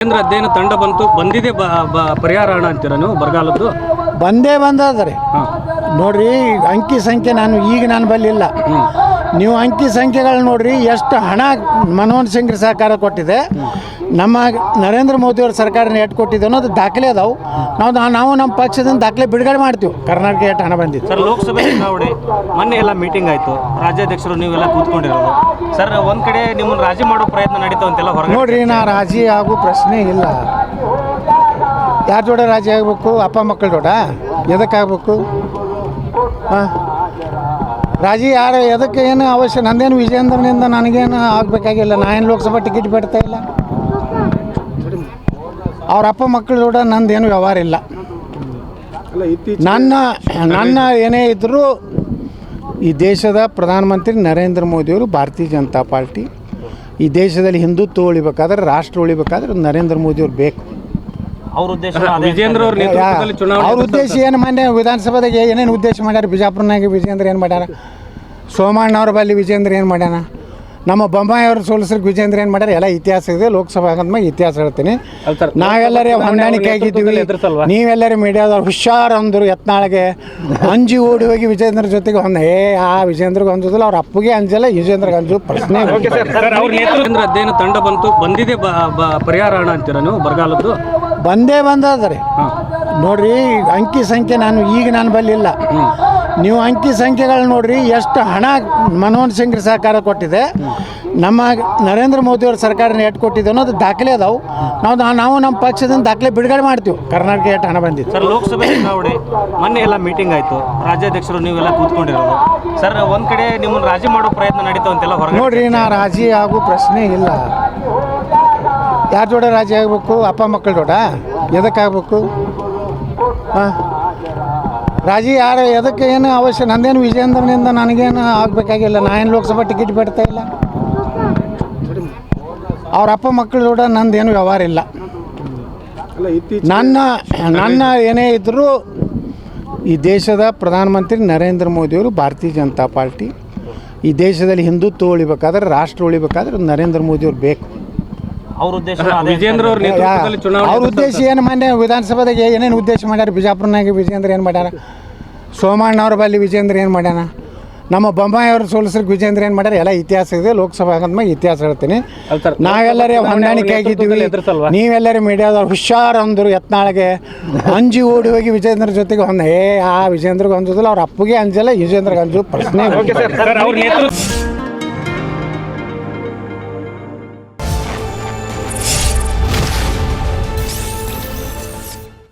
ಕೇಂದ್ರ ಅಧ್ಯಯನ ತಂಡ ಬಂತು ಬಂದಿದೆ ಪರಿಹಾರ ಹಣ ಅಂತೀರ ನೀವು ಬರಗಾಲದ್ದು? ಬಂದೇ ಬಂದಾದ್ರೆ ನೋಡ್ರಿ ಅಂಕಿ ಸಂಖ್ಯೆ ನಾನು ಈಗ ನಾನು ಬಲ್ಲಿಲ್ಲ ನೀವು ಅಂಕಿ ಸಂಖ್ಯೆಗಳು ನೋಡ್ರಿ ಎಷ್ಟು ಹಣ ಮನಮೋಹನ್ ಸಿಂಗ್ ಸರ್ಕಾರ ಕೊಟ್ಟಿದೆ. ನಮ್ಮ ನರೇಂದ್ರ ಮೋದಿಯವ್ರ ಸರ್ಕಾರ ಎಟ್ ಕೊಟ್ಟಿದೆ ಅನ್ನೋದು ದಾಖಲೆ ಅದಾವು. ನಾವು ನಾವು ನಮ್ಮ ಪಕ್ಷದಿಂದ ದಾಖಲೆ ಬಿಡುಗಡೆ ಮಾಡ್ತೀವಿ. ಕರ್ನಾಟಕ ಎಷ್ಟು ಹಣ ಬಂದಿದೆ ಸರ್ ಲೋಕಸಭೆ ಚುನಾವಣೆ ಮೊನ್ನೆ ಎಲ್ಲ ಮೀಟಿಂಗ್ ಆಯಿತು. ರಾಜ್ಯಾಧ್ಯಕ್ಷರು ನೀವೆಲ್ಲ ಕೂತ್ಕೊಂಡಿರೋದು. ಸರ್ ಒಂದು ಕಡೆ ನಿಮ್ಮನ್ನ ರಾಜಿ ಮಾಡೋ ಪ್ರಯತ್ನ ನಡೀತು ಅಂತೆಲ್ಲ ಹೊರಗೆ ನೋಡ್ರಿ ನಾ ರಾಜಿ ಆಗೋ ಪ್ರಶ್ನೆ ಇಲ್ಲ. ಯಾರ ಜೋಡ ರಾಜಿ ಆಗಬೇಕು? ಅಪ್ಪ ಮಕ್ಕಳ ಜೋಡ? ಎದಕ್ಕೆ ಆಗಬೇಕು? ಹಾಂ? ರಾಜಿ ಯಾರು ಎದಕ್ಕೆ ಏನು ಅವಶ್ಯ ನಂದೇನು ವಿಜೇಂದ್ರನಿಂದ ನನಗೇನು ಆಗಬೇಕಾಗಿಲ್ಲ. ನಾ ಏನು ಲೋಕಸಭಾ ಟಿಕೆಟ್ ಬಿಡ್ತಾ ಇಲ್ಲ. ಅವ್ರ ಅಪ್ಪ ಮಕ್ಕಳು ಕೂಡ ನಂದೇನು ವ್ಯವಹಾರ ಇಲ್ಲ. ನನ್ನ ನನ್ನ ಏನೇ ಇದ್ದರೂ ಈ ದೇಶದ ಪ್ರಧಾನಮಂತ್ರಿ ನರೇಂದ್ರ ಮೋದಿಯವರು ಭಾರತೀಯ ಜನತಾ ಪಾರ್ಟಿ ಈ ದೇಶದಲ್ಲಿ ಹಿಂದುತ್ವ ಉಳಿಬೇಕಾದ್ರೆ ರಾಷ್ಟ್ರ ಉಳಿಬೇಕಾದ್ರೆ ನರೇಂದ್ರ ಮೋದಿಯವ್ರು ಬೇಕು. ಅವ್ರ ಉದ್ದೇಶ ವಿಜೇಂದ್ರ ಅವ್ರ ನೇತೃತ್ವದಲ್ಲಿ ಚುನಾವಣೆ ಉದ್ದೇಶ ಏನು ಮೊನ್ನೆ ವಿಧಾನಸಭಾದಾಗ ಏನೇನು ಉದ್ದೇಶ ಮಾಡ್ಯಾರ? ಬಿಜಾಪುರನಾಗ ವಿಜೇಂದ್ರ ಏನು ಮಾಡ್ಯಾರ? ಸೋಮಣ್ಣವ್ರ ಬಲ್ಲಿ ವಿಜೇಂದ್ರ ಏನು ಮಾಡ್ಯಾನ? ನಮ್ಮ ಬೊಮ್ಮಾಯಿ ಅವರು ಸೋಲಿಸ್ರಿಗೆ ವಿಜೇಂದ್ರ ಏನು ಮಾಡ್ಯಾರ? ಎಲ್ಲ ಇತಿಹಾಸ ಇದೆ ಲೋಕಸಭಾ ಅಂದ್ಮೇಲೆ ಇತಿಹಾಸ ಹೇಳ್ತೀನಿ. ಅಲ್ಲ ಸರ್, ನಾವೆಲ್ಲರೇ ಹೊಂದಾಣಿಕೆ ಆಗಿದ್ದೀವಿ. ಎದುರಿಸಲ್ವಾ? ನೀವೆಲ್ಲರೂ ಮೀಡಿಯಾದವ್ರು ಹುಷಾರ್ ಅಂದರು ಯತ್ನಾಳಿಗೆ. ಅಂಜಿ ಓಡಿ ಹೋಗಿ ವಿಜೇಂದ್ರ ಜೊತೆಗೆ ಹೊಂದ ಏ ಆ ವಿಜೇಂದ್ರಗೆ ಅಂಜೋದಿಲ್ಲ ಅವ್ರ ಅಪ್ಪಗೆ ಅಂಜಲ್ಲ ವಿಜೇಂದ್ರಗೆ ಅಂಜು ಪ್ರಶ್ನೆ ಇಲ್ಲ. ಸರ್ ಅವ್ರ ಕೇಂದ್ರ ಅಧ್ಯಯನ ತಂಡ ಬಂತು. ಬಂದಿದೆ ಬ- ಬ- ಪರಿಹಾರ ಹಣ ಅಂತೀರ ನೀವು ಬರಗಾಲದ್ದು? ಬಂದೇ ಬಂದದ ರೀ ನೋಡ್ರಿ ಅಂಕಿ ಸಂಖ್ಯೆ ನಾನು ಈಗ ನಾನು ಬಲ್ಲಿಲ್ಲ. ನೀವು ಅಂಕಿ ಸಂಖ್ಯೆಗಳು ನೋಡ್ರಿ ಎಷ್ಟು ಹಣ ಮನಮೋಹನ್ ಸಿಂಗ್ ಸರ್ಕಾರ ಕೊಟ್ಟಿದೆ. ನಮ್ಮ ನರೇಂದ್ರ ಮೋದಿಯವ್ರ ಸರ್ಕಾರ ಎಟ್ ಕೊಟ್ಟಿದೆ ಅನ್ನೋದು ದಾಖಲೆ ಅದಾವು. ನಾವು ನಾವು ನಮ್ಮ ಪಕ್ಷದಿಂದ ದಾಖಲೆ ಬಿಡುಗಡೆ ಮಾಡ್ತೀವಿ. ಕರ್ನಾಟಕ ಎಷ್ಟು ಹಣ ಬಂದಿದೆ ಸರ್ ಲೋಕಸಭೆ ಚುನಾವಣೆ ಮೊನ್ನೆ ಎಲ್ಲ ಮೀಟಿಂಗ್ ಆಯಿತು. ರಾಜ್ಯಾಧ್ಯಕ್ಷರು ನೀವೆಲ್ಲ ಕೂತ್ಕೊಂಡಿರೋದು. ಸರ್ ಒಂದು ಕಡೆ ನಿಮ್ಮನ್ನ ರಾಜಿ ಮಾಡೋ ಪ್ರಯತ್ನ ನಡೀತು ಅಂತೆಲ್ಲ ಹೊರಗೆ ನೋಡ್ರಿ ನಾ ರಾಜಿ ಆಗೋ ಪ್ರಶ್ನೆ ಇಲ್ಲ. ಯಾರ ಜೋಡ ರಾಜಿ ಆಗಬೇಕು? ಅಪ್ಪ ಮಕ್ಕಳ ಜೋಡ? ಎದಕ್ಕೆ ಆಗಬೇಕು? ಹಾಂ? ರಾಜಿ ಯಾರು, ಎದಕ್ಕೆ ಏನು ಅವಶ್ಯ ನಂದೇನು ವಿಜಯೇಂದ್ರನಿಂದ ನನಗೇನು ಆಗಬೇಕಾಗಿಲ್ಲ. ನಾನು ಏನು ಲೋಕಸಭಾ ಟಿಕೆಟ್ ಬಿಡ್ತಾ ಇಲ್ಲ. ಅವ್ರ ಅಪ್ಪ ಮಕ್ಕಳ ಜೋಡ ನಂದೇನು ವ್ಯವಹಾರ ಇಲ್ಲ. ನನ್ನ ನನ್ನ ಏನೇ ಇದ್ದರೂ ಈ ದೇಶದ ಪ್ರಧಾನಮಂತ್ರಿ ನರೇಂದ್ರ ಮೋದಿಯವರು ಭಾರತೀಯ ಜನತಾ ಪಾರ್ಟಿ, ಈ ದೇಶದಲ್ಲಿ ಹಿಂದುತ್ವ ಉಳಿಬೇಕಾದ್ರೆ, ರಾಷ್ಟ್ರ ಉಳಿಬೇಕಾದ್ರೆ ನರೇಂದ್ರ ಮೋದಿಯವ್ರು ಬೇಕು. ಅವ್ರ ಉದ್ದೇಶ ವಿಜೇಂದ್ರ ಅವ್ರ ನೇತೃತ್ವದಲ್ಲಿ ಚುನಾವಣೆ ಅವ್ರ ಉದ್ದೇಶ ಏನು ಮೊನ್ನೆ ವಿಧಾನಸಭಾದಾಗ ಏನೇನು ಉದ್ದೇಶ ಮಾಡ್ಯಾರ? ಬಿಜಾಪುರನಾಗ ವಿಜೇಂದ್ರ ಏನು ಮಾಡ್ಯಾರ? ಸೋಮಣ್ಣವ್ರ ಬಲ್ಲಿ ವಿಜೇಂದ್ರ ಏನು ಮಾಡ್ಯಾನ? ನಮ್ಮ ಬೊಮ್ಮಾಯಿ ಅವರು ಸೋಲಿಸ್ರಿಗೆ ವಿಜೇಂದ್ರ ಏನು ಮಾಡ್ಯಾರ? ಎಲ್ಲ ಇತಿಹಾಸ ಇದೆ ಲೋಕಸಭಾ ಅಂದ್ಮೇಲೆ ಇತಿಹಾಸ ಹೇಳ್ತೀನಿ. ನಾವೆಲ್ಲರೇ ಹೊಂದಾಣಿಕೆ ಆಗಿದ್ದೀವಿ? ನೀವೆಲ್ಲರೂ ಮೀಡಿಯಾದವ್ರು ಹುಷಾರ್ ಅಂದರು ಯತ್ನಾಳಗೆ. ಅಂಜಿ ಓಡಿ ಹೋಗಿ ವಿಜೇಂದ್ರ ಜೊತೆಗೆ ಹೊಂದ ಏ ಆ ವಿಜೇಂದ್ರಗೆ ಅಂಜೋದಿಲ್ಲ ಅವ್ರ ಅಪ್ಪಗೆ ಅಂಜಲ್ಲ ವಿಜೇಂದ್ರಗೆ ಅಂಜು ಪ್ರಶ್ನೆ